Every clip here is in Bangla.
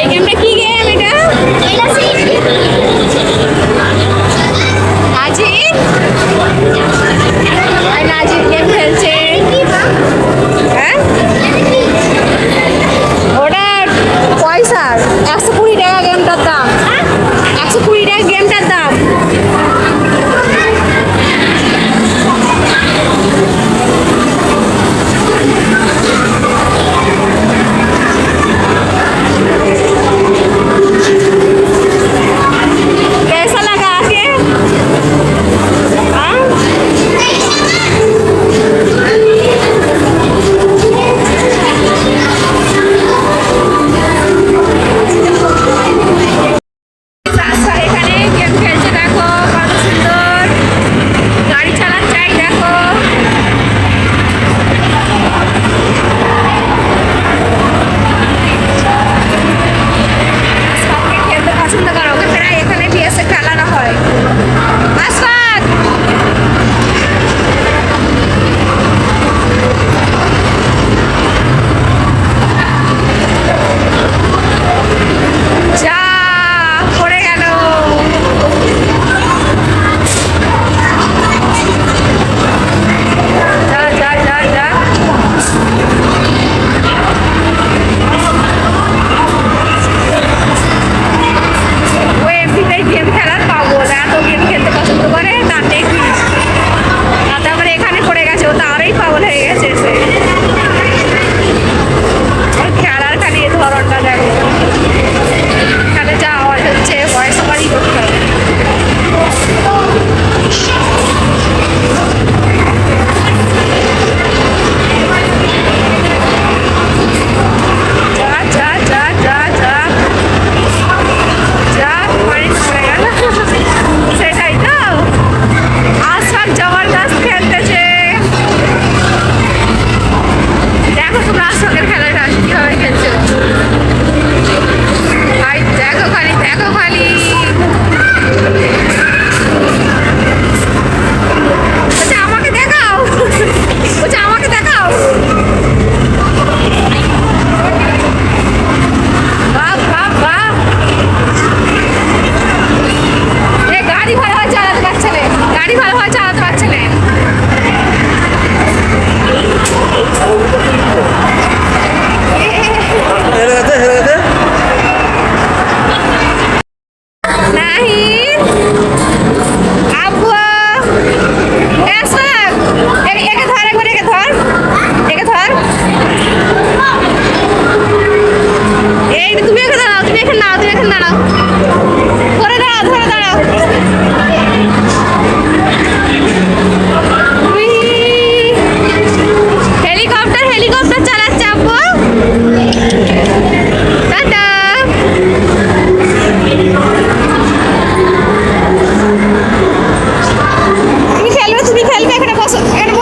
এই গেমটা কি গেম এটা? নাজির? আর নাজির গেম খেলছে? হ্যাঁ? ওটা পয়সার। একশো কুড়ি টাকা গেমটার দাম। একশো কুড়ি টাকা গেমটার দাম।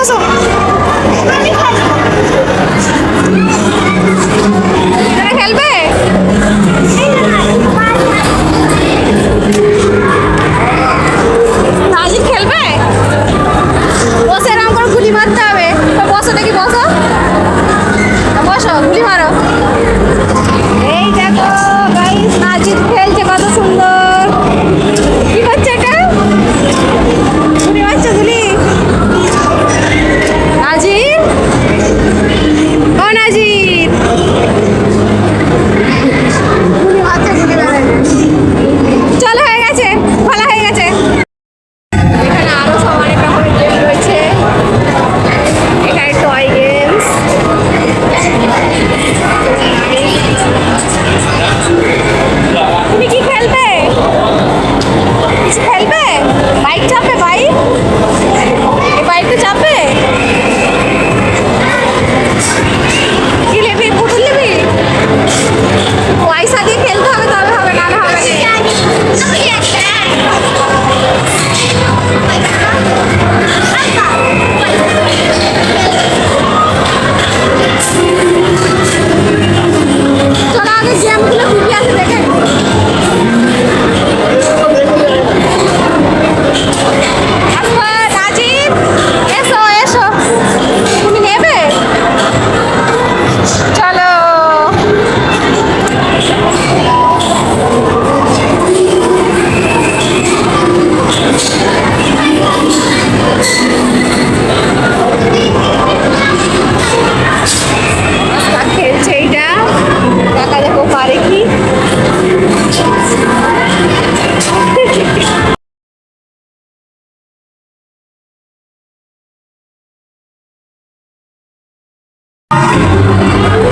そ！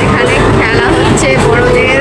এখানে খেলা হচ্ছে বড়দের।